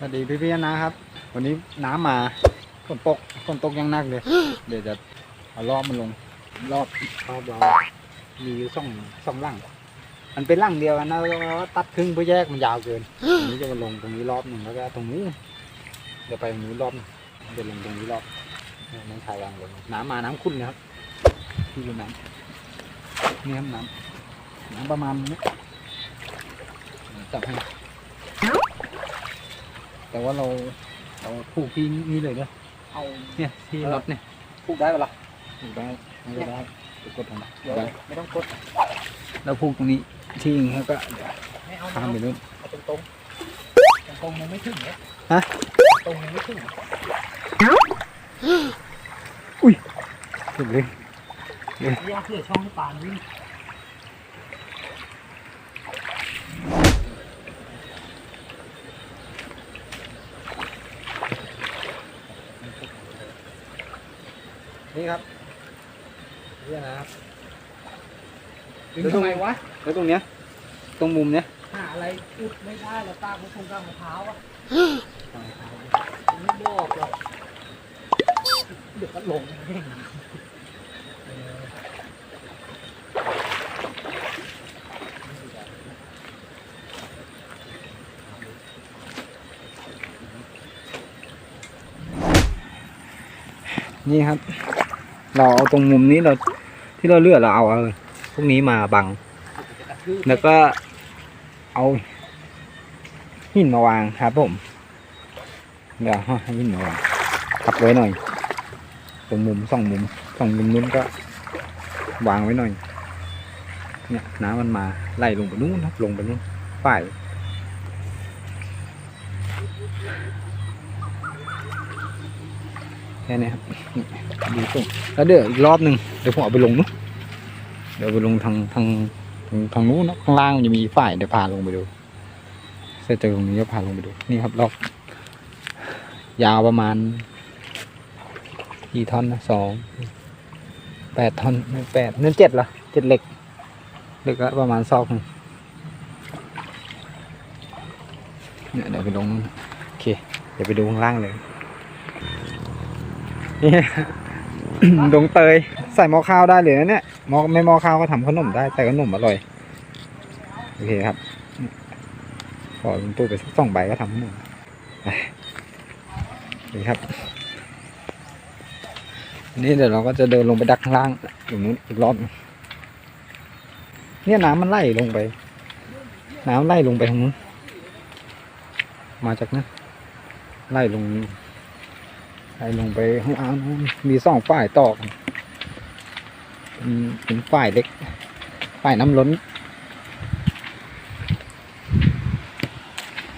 สวัสดีพี่พี่ๆนะครับ วันนี้น้ำมาฝนตกฝนตกอยังหนักเลย เดี๋ยวจะเอารอบมันลง รอบรอบเรามีอยู่สองสองหลังมันเป็นหลังเดียวกันนะแล้วก็ตัดครึ่งเพื่อแยกมันยาวเกินอันนี้จะมาลงตรงนี้รอบหนึ่งแล้วก็ตรงนี้นเดี๋ยวไปตรงนี้รอบหนึ่งเดี๋ยวลงตรงนี้รอบน้องชายวางลงน้ำมาน้ำขุ่นนะครับที่ดูน้ำนี่ครับน้ำน้ำประมาณนี้จับให้ แต่ว่าเราเราผูกที่นี่เลยเนอะเอาเนี่ยที่รถเนี่ยพูดได้ปะล่ะผูกได้ไม่ก็ได้กดทางเดี๋ยวได้ไม่ต้องกดแล้วผูกตรงนี้ที่อย่างเงี้ยก็เดี๋ยวไม่เอาข้ามไปนู่นเอาตรงตรงตรงๆมันไม่ถึงเนี่ยฮะตรงมันไม่ถึงสุดเลยยากเหลือช่องให้ปลาวิ่ง นี่ครับนี่นะครับดึงทำไมวะแล้วตรงเนี้ย ตรงมุมเนี้ยหาอะไรอุดไม่ได้แล้วตาเขาคงกางมะพร้าวอะไม่บอกหรอกเดี๋ยวก็ลงเองนี่ครับ เราเอาตรงมุมนี้เราที่เราเลือกเราเอาเอาพวกนี้มาบัง แล้วก็เอาหินมาวางครับผมเดี๋ยวหินมาวางทับไว้หน่อย ตรงมุมสองมุมสองมุมนู้นก็วางไว้หน่อย เนี่ยน้ำมันมาไล่ลงไปนู้นครับลงไปนู้นฝ่าย แค่นี้ครับดูตรงแล้วเดี๋ยวอีกรอบหนึ่งเดี๋ยวผมเอาไปลงนู้นเดี๋ยวไปลงทางทางทางทางนู้นนะข้างล่างมันจะมีฝ่ายเดี๋ยวพาลงไปดูเสร็จจากตรงนี้ก็พาลงไปดูนี่ครับรอบยาวประมาณกี่ท่อนนะสองแปดท่อนไม่แปดนั่นเจ็ดเหรอเจ็ดเหล็กเหล็กละประมาณซอกหนึ่งเนี่ยเดี๋ยวไปลงโอเค เดี๋ยวไปดูข้างล่างเลย นี่ดงเตยใส่หม้อข้าวได้เลยนะเนี่ยหม้อไม่หม้อข้าวก็ทำขนมได้แต่ขนมอร่อยโอเคครับขอลุงตู้ไปสักสองใบก็ทำขนมไปนี่ครับ นี่เดี๋ยวเราก็จะเดินลงไปดักข้างล่างตรงนู้นอีกรอบหนึ่งเนี่ยน้ำมันไหลลงไป น้ำไหลลงไปทางนู้นมาจากนั้นไล่ลง ไล่ลงไปข้างล่างนู้นมีสองฝ่ายต่อกันเป็นฝ่ายเล็ก ฝ่ายน้ำล้น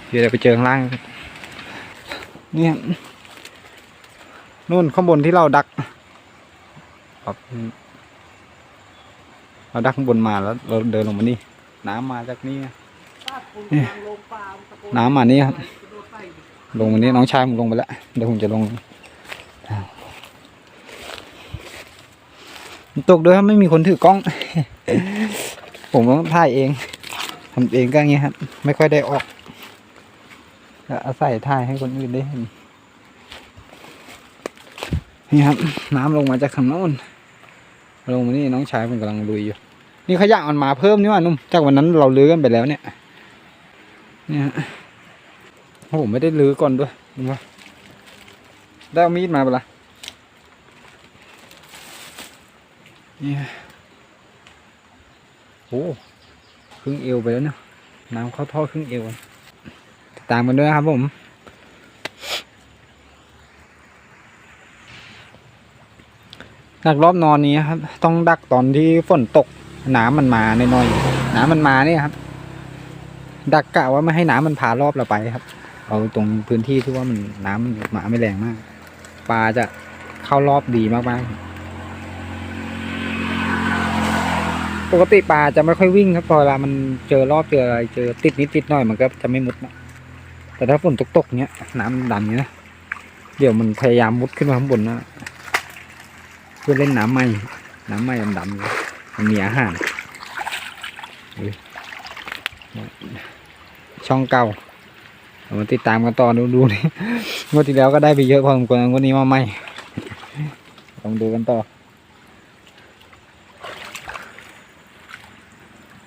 เดี๋ยวเราไปเจอข้างล่าง เนี่ยนู่นข้างบนที่เราดักเราดักข้างบนมาแล้ว เราเดินลงมานี่ น้ำมาจากนี่น้ำมานี่ครับ ลงวันนี้น้องชายผมลงไปแล้ว เดี๋ยวผมจะลง ตกด้วยครับไม่มีคนถือกล้อง ผมต้องถ่ายเองทำเองก็อย่างเงี้ยครับ ไม่ค่อยได้ออกอาศัยถ่ายให้คนอื่นได้เห็นนี่ครับ น้ำลงมาจากทางโน้นลงมานี่น้องชายผมกำลังลุยอยู่ นี่ขยะมันมาเพิ่มนี่ว่านุ่มจากวันนั้นเราลื้อกันไปแล้วเนี่ยเนี่ยผมไม่ได้ลื้อก่อนด้วยมึงว่า ได้เอามีดมาเปะล่านี่ฮะโอ้ครึ่งเอวไปแล้วเนาะน้ำเข้าท่อครึ่งเอวติดตามกันด้วยนะครับผมดักรอบนอนนี้ครับ ต้องดักตอนที่ฝนตกน้ำมันมาหน่อยๆน้ำมันมาเนี่ยครับ ดักกะว่าไม่ให้น้ำมันพารอบเราไปครับ เอาตรงพื้นที่ที่ว่ามันน้ำมันมาไม่แรงมาก ปลาจะเข้ารอบดีมากๆ ปกติปลาจะไม่ค่อยวิ่งครับพอเวลามันเจอรอบเจออะไรเจอติดนิดติดหน่อยมันก็จะไม่มุดนะแต่ถ้าฝนตกๆเนี้ยน้ำมันเนี้ยนะเดี๋ยวมันพยายามมุดขึ้นมาข้างบนนะเพื่อเล่นน้ำไหมน้ำไหมดำๆมันมีอาหารช่องเก่า มาติดตามกันต่อดูดูนี่งวดที่แล้วก็ได้ไปเยอะพอสมควรงวดนี้มาใหม่ลองดูกันต่อ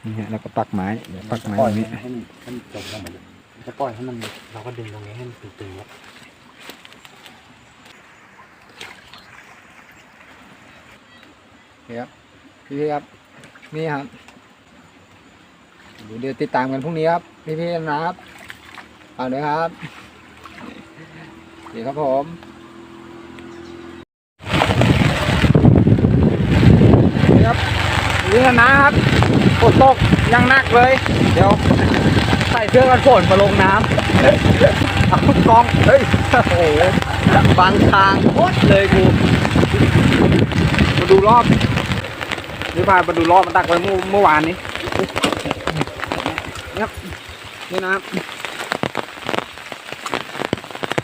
นี่ฮะแล้วก็ปักไม้เดี๋ยวปักไม้ปล่ตอยรงนี้ให้มันให้มันจมลงไปเลยจะปล่อยให้มันเราก็ดึงตรงนี้ให้มันตึงๆแล้วนี่ครับพี่พี่ครับนี่ครับเดี๋ยวติดตามกันพรุ่งนี้ครับพี่พี่นะครับ เอาเลยครับดีครับผมนี่ครับนี่นะครับฝนตกยังหนักเลย เดี๋ยวใส่เสื้อกันฝนมาลงน้ำเอากองเฮ้ยโอ้โหบางทางโคตรเลยกูมาดูรอบนี่พามาดูรอบมันตักไว้เมื่อเมื่อวานนี้นี่ครับนี่นะครับ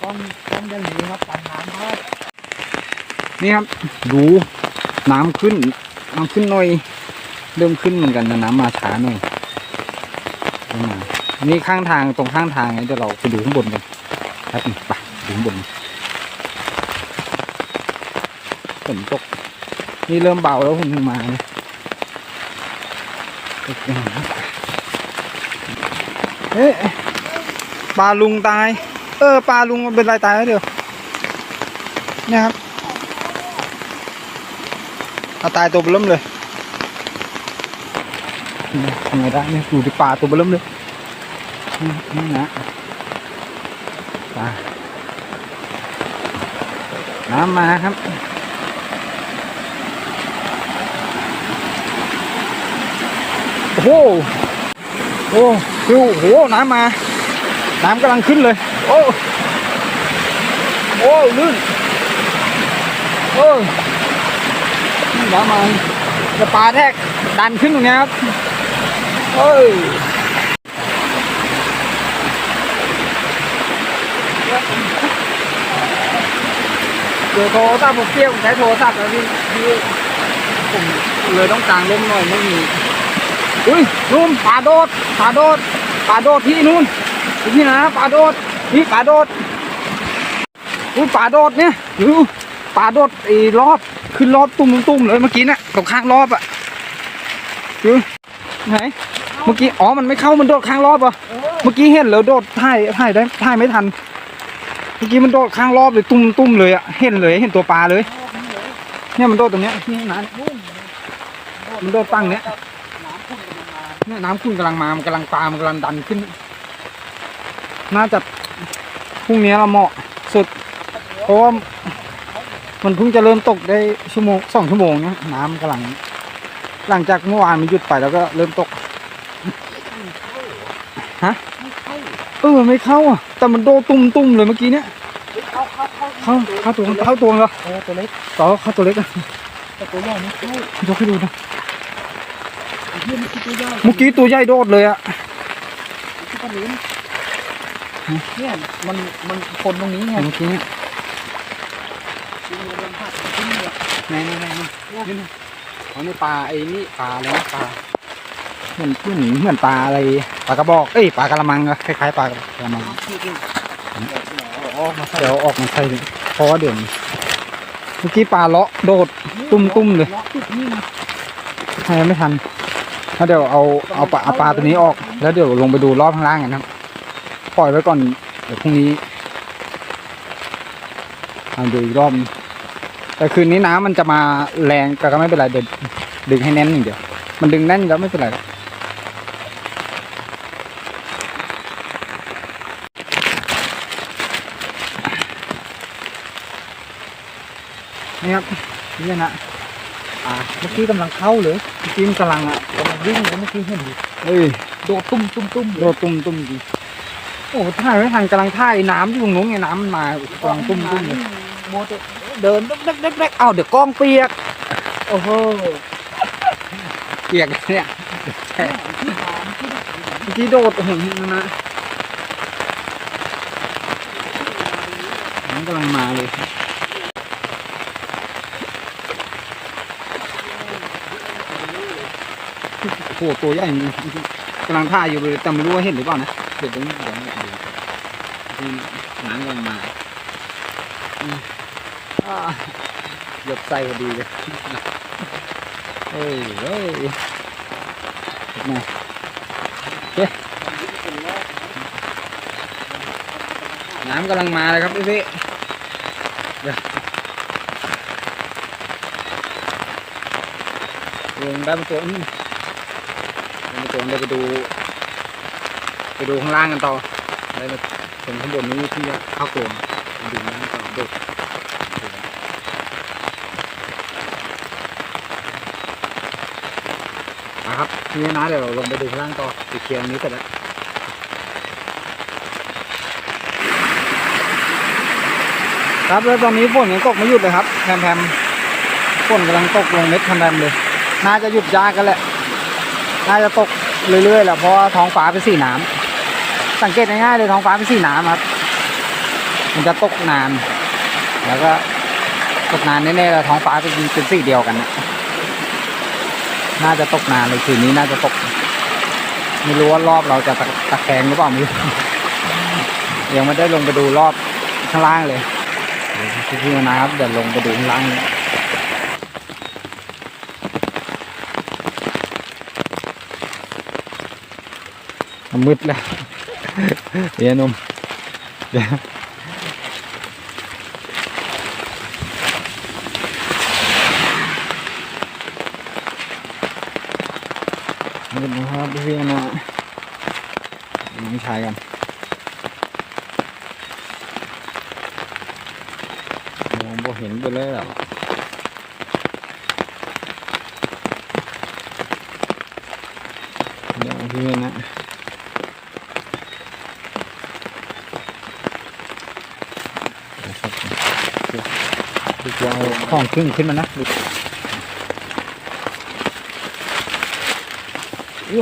ต้องต้องอย่างนี้ครับตามน้ำครับนี่ครับดูน้ำขึ้นน้ำขึ้นหน่อย เริ่มขึ้นเหมือนกันนะน้ำมาช้าหน่อยนี่ข้างทางตรงข้างทางเดี๋ยวเราไปดูข้างบนกันครับไปดูข้างบนฝนตกนี่เริ่มเบาแล้วผมถึงมาเนี่ยเอ๊ะปลาลุงตาย เออปลาลุงมันเป็นไรตายแล้วเดียวเนี่ยครับเอาตายตัวเบลิ่มเลยนี่ทำไงได้เนี่ยดูที่ปลาตัวเบลิ่มเลยนี่นะปลาน้ำมาครับโอ้โหโอ้ดูโอ้โหน้ำมา น้ำกำลังขึ้นเลย โอ้โอ้ลื่นโอ้น้ำมาจะปลาแทกดันขึ้นตรงนี้ครับเอ้ยเดี๋ยวโทรศัพท์ผมเกี่ยวผมใช้โทรศัพท์แล้วพี่พี่ผมเลยต้องกางร่มหน่อยไม่มีอุ้ยนู่นป่าโดดป่าโดดป่าโดดที่นู่นพี่นะป่าโดด นี่ป่าโดดอุ้ยป่าโดดเนี่ยดูป่าโดดไอ้รอบขึ้นรอบตุ้มตุ้มเลยเมื่อกี้น่ะตรงข้างรอบอะดูไหนเมื่อกี้อ๋อมันไม่เข้ามันโดดข้างรอบอะเมื่อกี้เห็นแล้วโดดถ่ายถ่ายได้ถ่ายไม่ทัน เมื่อกี้มันโดดข้างรอบเลยตุ้มตุ้มเลยอะเห็นเลยเห็นตัวปลาเลย เนี่ยมันโดดตรงเนี้ยนี่นะมันโดดตั้งเนี้ยเนี่ยน้ำขุ่นกำลังมามันกำลังปลามันกำลังดันขึ้น น่าจะ รุ่งนี้เราเหมาะสุด เพราะว่ามันเพิ่งจะเริ่มตกได้ชั่วโมงสองชั่วโมงนะน้ำกำลัง หลังจากเมื่อวานมันหยุดไปแล้วก็เริ่มตกฮะเออไม่เข้าอะแต่มันโดตุ้มตุ้มๆเลยเมื่อกี้เนี่ยเข้าเข้าเข้าเข้าเข้าตัวเข้าตัวเหรอเออตัวเล็กต่อเข้าตัวเล็กอะแต่ตัวใหญ่ไม่เข้ายกให้ดูนะไอ้เหี้ยมันคือตัวใหญ่เมื่อกี้ตัวใหญ่โดดเลยอะที่ปลาลิ้น เนี่ยมันมันคนตรงนี้ไงเมื่อกี้เนี่ยที่มันโดนหักขึ้นเนี่ยไหนไหนไหนนี่นี่อ๋อนี่ปลาไอ้นี่ปลาอะไรนะปลาเหมือนเหมือนเหมือนปลาอะไรปลากระบอกเอ้ยปลากระมังอะคล้ายๆปลากระมังที่กินอ๋อมาใส่เดี๋ยวออกมาใส่ดิเพราะว่าเดี๋ยวนี้เมื่อกี้ปลาเลาะโดดตุ้มๆเลยล็อกจุดนี่นะให้ไม่ทันแล้วเดี๋ยวเอาเอาปลาเอาปลาตัวนี้ออก แล้วเดี๋ยวลงไปดูรอบข้างล่างกันนะครับ ปล่อยไว้ก่อน เดี๋ยวพรุ่งนี้เอาดูอีกรอบนึงแต่คืนนี้น้ำมันจะมาแรงแต่ก็ไม่เป็นไรเดี๋ยวดึงให้แน่นอย่างเดียว มันดึงแน่นแล้วไม่เป็นไรหรอกนี่ครับนี่นะอ่าเมื่อกี้กำลังเข้าเลยเมื่อกี้มันกำลังอะกำลังวิ่งเลยเมื่อกี้เห็นอยู่เอ้ยโดดตุ้มตุ้มตุ้มโดดตุ่มตุ่มจริง โอ้ถ่ายไม่ทันกำลังถ่ายน้ำอยู่ตรงนู้นไงน้ำมันมากำลังตุ่มตุ่มเลยโมเดลเดินเด็กเด็กเด็กอ้าเดี๋ยวกล้องเปียก โอ้โหเปียกเนี่ยแฉะเมื่อกี้โดดโอ้โหนนะน้ำกำลังมาเลยโอ้โหตัวใหญ่กำลังถ่ายอยู่เลยแต่ไม่รู้ว่าเห็นหรือเปล่านะเดี๋ยวเดี๋ย วเดี๋ยวเดี๋ยวที่น้ำกำลังมาอือ่าหยดใส่พอดีเลยเฮ้ยเฮ้ยเป็นไงโอเคน้ำกำลังมาเลยครับพี่พี่เดี๋ยวลงได้เป็นตัวอืมลงไปตัวเดี๋ยวไปดู ไปดูข้างล่างกันต่อได้มา ถึงข้างบนนี้ที่ข้ากลวงดูข้างล่างต่อดูนะครับทีนี้นะเดี๋ยวเราลงไปดูข้างล่างต่อไปเคียร์อันนี้เสร็จแล้วครับแล้วตอนนี้ฝนยังตกไม่หยุดเลยครับแพมๆฝนกำลังตกลงเม็ดแพมๆเลย น่าจะหยุดยากกันแหละ น่าจะตกเรื่อยๆแหละเพราะว่าท้องฟ้าเป็นสีน้ำ สังเกตง่ายๆเลยท้องฟ้าเป็นสีน้ำครับ มันจะตกนาน แล้วก็ตกนานแน่ๆแล้วท้องฟ้าเป็นเป็นสีเดียวกันนะน่าจะตกนานเลยคืนนี้น่าจะตก ไม่รู้ว่ารอบเราจะตะตะแคงหรือเปล่าไม่รู้ยังไม่ได้ลงไปดูรอบข้างล่างเลยเดี๋ยวพี่นะครับเดี๋ยวลงไปดูข้างล่างมืดแล้ว เดี๋ยวหนมเดี๋ยวมืดนะครับพี่ๆนนะน้องชายกันมองบ่เห็นไปเลยหรอเดี๋ยวพี่ๆนะ ดู วาวของขึ้นขึ้นมานะดู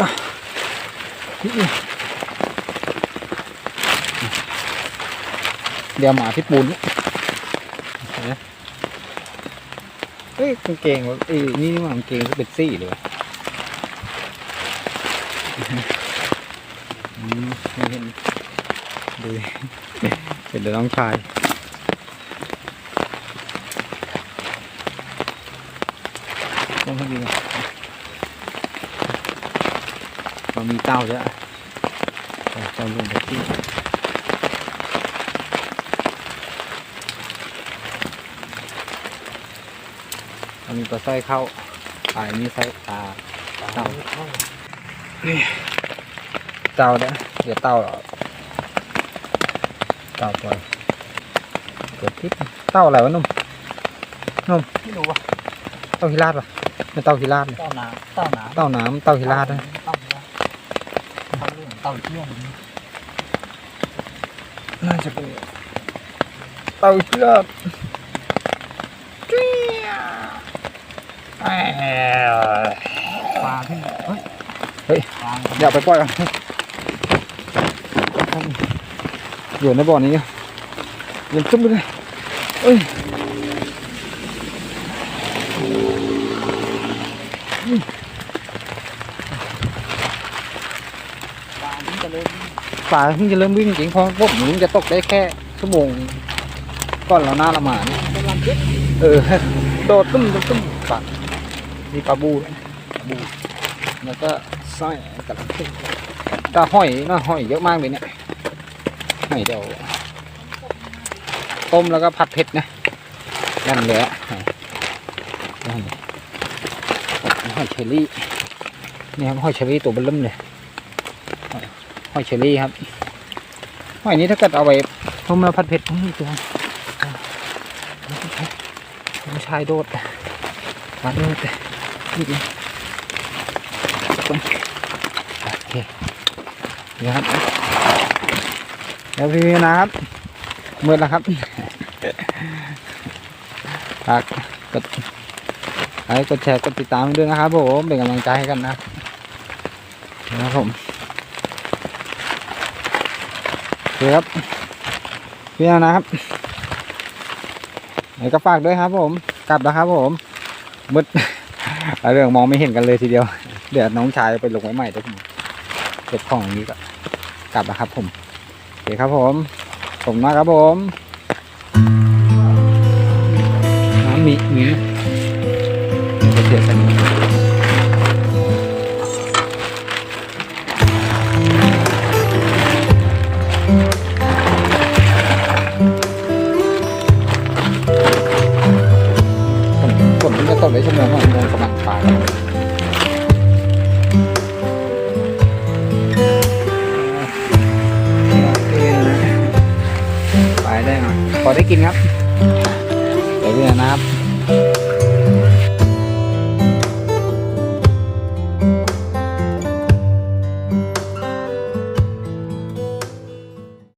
ว้าเดี๋ยวหมาที่ปูนเนี่ยเห็นไหมเฮ้ยกางเกงวะเอ้ยนี่นี่มันกางเกงก็เป็นซี่เลยวะอืมเห็นดูเห็นแต่น้องชาย không có gì cả còn mì tao chứ ạ Rồi, cho luôn một tí Còn mình có xoay khâu phải như xoay à tao tao đã giờ tao rồi tao rồi Cửa tiếp tao là nó ไม่รู้ว่าเต้าหิราดป่ะไม่เต้า หิราดเลยเต้าน้ำเต้าน้ำเต้าน้ำเต้าหิราดนะเต้าน้ำเต้าเรื่องเต้าเที่ยงน่าจะเป็นเต้าหิราดปลาที่เฮ้ยเฮ้ยปลาอย่าไปปล่อยมันอยู่ในบ่อนี้ยังจุ่มไปเลยเอ้ย ปลาที่จะเล่น ปลาเพิ่งจะเริ่มวิ่งจริงเพราะพวกหนูจะตกได้แค่ชั่วโมงก่อนเราหน้าละหมาดเออ โดดตุ้มตุ้มตุ้มปลามีปลาบูบูแล้วก็สร้อยกับตาห้อยน่าห้อยเยอะมากเลยเนี่ยหอยเดี๋ยวต้มแล้วก็ผัดเผ็ดนะนั่นเลยอะนั่นหอยเชอรี่นี่ครับหอยเชอรี่ตัวเบิ่มเลย อยเชอรี่ครับหอยนี้ถ้าเกิดเอาไปต้มแล้วผัดเผ็ดนี่ตัวผู้ชายโดดมาโดดนี่ดิโอเคเดี๋ยวครับเดี๋ยวพี่นะครับมืดแล้วครับฝากกดไลค์กดแชร์กดติดตามด้วยนะครับผมเป็นกำลังใจให้กันนะนะครับผม โอเคครับพี่นะครับไหนก็ฝากด้วยครับ ผม กลับแล้วครับ ผมมืดเรื่องมองไม่เห็นกันเลยทีเดียว เดี๋ยวน้องชายไปลงไว้ใหม่ดี๋ยผมเก็บของอย่างนี้ก็กลับนะครับ ผมโอเคครับ ผมผมมากครับผมน้ำมีมีเดี๋ยวจะเสียกัน